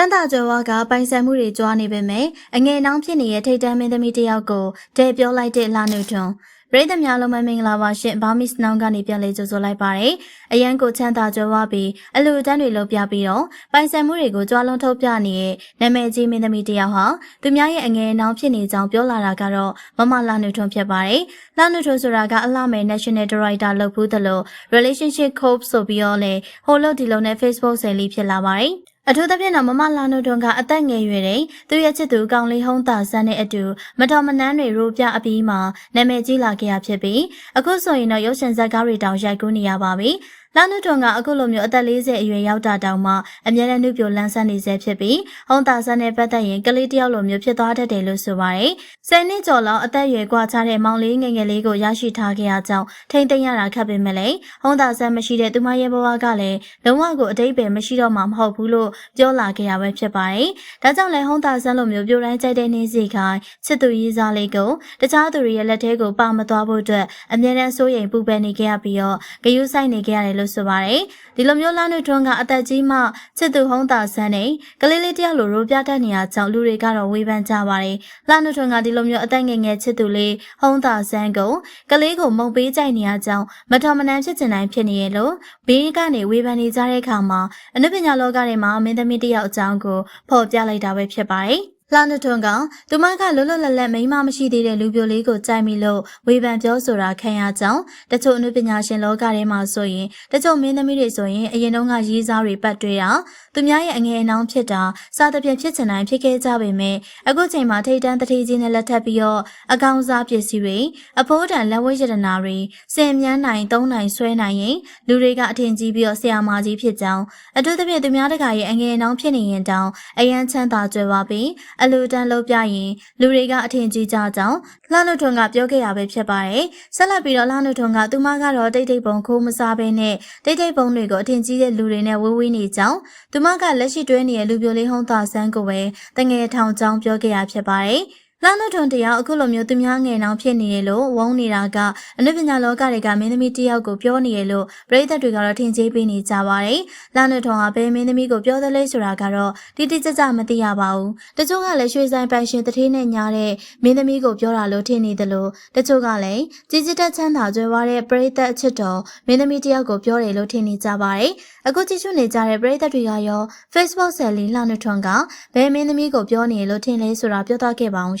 မ်းသာကြွယ်ဝကပိုင်ဆိုင်မှုတွေကြွားနေပေမဲ့အငယ်နှောင်းဖြစ်နေတဲ့ထိတ်တန်းမင်းသမီးတစ်ယောက်ကိုတဲပြောလိုက်တဲ့လာနုထွန်းပရိသတ်များလုံးမမင်္ဂလာပါရှင်ဘာမစ်နောင်ကနေပြန်လေးကြိုဆိုလိုက်ပါတယ်အရန်ကိုချမ်းသာကြွယ်ဝပြီးအလူတန်းတွေလုပ်ပြပြီးတော့ပိုင်ဆိုင်မှုတွေကိုကြွားလုံးထုတ်ပြနေတဲ့နာမည်ကြီးမင်းသမီးတစ်ယောက်ဟာသူများရဲ့အငယ်နှောင်းဖြစ်နေကြောင်းပြောလာတာကတော့မမလာနုထွန်းဖြစ်ပါတယ်လာနုထွန်းဆိုတာကအလှမယ် National Director လုပ်ဘူးသလို Relationship Coach ဆိုပြီးတော့လေဟိုလို့ဒီလိုနဲ့ Facebook ဆယ်လီဖြစ်လာပါတယ် အထူးသဖြင့်တော့မမလာနုတွန်ကအသက်ငယ်ရွယ်တဲ့သူရဲ့ချစ်သူကောင်လေးဟုံးတာဆန်းတဲ့အတူမတော်မနှမ်းတွေရိုးပြအပြီးမှာနာမည်ကြီးလာခဲ့ရဖြစ်ပြီးအခုဆိုရင်တော့ရုပ်ရှင်ဇာတ်ကားတွေတောင်ရိုက်ကူးနေရပါပြီ။လာနုထွန်ကအခုလိုမျိုးအသက်40အရွယ်ရောက်တာတောင်မှအမြဲတမ်းနှုတ်ပြလန်းဆန်းနေဆဲဖြစ်ပြီးဟုံတာဆန်းနဲ့ပတ်သက်ရင်ကလေးတယောက်လိုမျိုးဖြစ်သွားတတ်တယ်လို့ဆိုပါတယ်။10နှစ်ကျော်လောက်အသက်ရွယ်ကွာခြားတဲ့မောင်လေးငယ်ငယ်လေးကိုရရှိထားခဲ့ရကြောင်းထိမ့်သိမ်းရတာခက်ပေမဲ့လည်းဟုံတာဆန်းမရှိတဲ့သူမရဲ့ဘဝကလည်းလုံးဝကိုအတိတ်ပဲမရှိတော့မှမဟုတ်ဘူးလို့ပြောလာခဲ့ရပဲဖြစ်ပါတယ်။ဒါကြောင့်လည်းဟုံတာဆန်းလိုမျိုးပြိုတိုင်းကြိုက်တဲ့နေစီခိုင်ချစ်သူရေးစားလေးကိုတခြားသူတွေရဲ့လက်ထဲကိုပါမသွားဖို့အတွက်အမြဲတမ်းစိုးရိမ်ပူပန်နေခဲ့ရပြီးတော့ဂယုစိုက်နေခဲ့ရတယ်လို့ဆိုပါတယ်။ဒီလိုမျိုးလာနွေထွန်းကအသက်ကြီးမှချစ်သူဟုံးတာဆန်းနဲ့ကလေးလေးတယောက်လိုရိုးပြတတ်နေရကြောင်းလူတွေကတော့ဝေဖန်ကြပါတယ်။လာနွေထွန်းကဒီလိုမျိုးအသက်ငယ်ငယ်ချစ်သူလေးဟုံးတာဆန်းကိုကလေးကိုမုံပေးကြိုက်နေရကြောင်းမတော်မနှံဖြစ်ချင်တိုင်းဖြစ်နေရလို့ဘေးကနေဝေဖန်နေကြတဲ့အခါမှာအနုပညာလောကထဲမှာမင်းသမီးတယောက်အကြောင်းကိုဖော်ပြလိုက်တာပဲဖြစ်ပါတယ်။ လာနထွန်းကသူမကလွတ်လွတ်လပ်လပ်မိန်းမမရှိသေးတဲ့လူပြိုလေးကိုကြိုက်မိလို့ဝေဖန်ပြောဆိုတာခံရကြောင်းတချို့အနုပညာရှင်လောကထဲမှာဆိုရင်တချို့မင်းသမီးတွေဆိုရင်အရင်တုန်းကရေးစားတွေပတ်တွေ့တာသူများရဲ့အငယ်အနှောင်းဖြစ်တာစသဖြင့်ဖြစ်ချင်တိုင်းဖြစ်ခဲ့ကြပေမဲ့အခုချိန်မှာထိတ်တန်းတတိကြီးနဲ့လက်ထပ်ပြီးတော့အကောင်စားပစ္စည်းတွေအဖိုးတန်လက်ဝဲရတနာတွေစင်မြန်းနိုင်သုံးနိုင်ဆွဲနိုင်ရင်လူတွေကအထင်ကြီးပြီးတော့ဆရာမကြီးဖြစ်ကြောင်းအထူးသဖြင့်သူများတကာရဲ့အငယ်အနှောင်းဖြစ်နေရင်တောင်အယမ်းချမ်းသာကြွယ်ဝပြီးအလူတန်းလုပ်ပြရင်လူတွေကအထင်ကြီးကြကြောင်းလှနုထွန်းကပြောခဲ့ရပဲဖြစ်ပါတယ်ဆက်လက်ပြီးတော့လှနုထွန်းကသူမကတော့တိတ်တိတ်ပုံခိုးမစားဘဲနဲ့တိတ်တိတ်ပုံတွေကိုအထင်ကြီးတဲ့လူတွေနဲ့ဝေးဝေးနေကြောင်းသူမကလက်ရှိတွဲနေတဲ့လူပြိုလေးဟုံးသာဆန်းကိုပဲတငယ်ထောင်ကြောင်းပြောခဲ့ရဖြစ်ပါတယ် လာနထွန်တယောက်အခုလိုမျိုးသူများငယ်နောင်ဖြစ်နေရလို့ဝုန်းနေတာကအနုပညာလောကတွေကမင်းသမီးတယောက်ကိုပြောနေရလို့ပရိသတ်တွေကတော့ထင်ကြီးပေးနေကြပါတယ်။လာနထွန်ကဘယ်မင်းသမီးကိုပြောသလဲဆိုတာကတော့တိတိကျကျမသိရပါဘူး။တချို့ကလည်းရွှေဆိုင်ပိုင်ရှင်တထေးနဲ့ညားတဲ့မင်းသမီးကိုပြောတာလို့ထင်နေတယ်လို့တချို့ကလည်းကြီးကြီးတက်ချမ်းသာကြွယ်ဝတဲ့ပရိသတ်အချစ်တော်မင်းသမီးတယောက်ကိုပြောတယ်လို့ထင်နေကြပါတယ်။အခုကြည့်ရှုနေကြတဲ့ပရိသတ်တွေကရော Facebook ဆယ်လီလာနထွန်ကဘယ်မင်းသမီးကိုပြောနေလို့ထင်လဲဆိုတာပြောသွားခဲ့ပါအောင်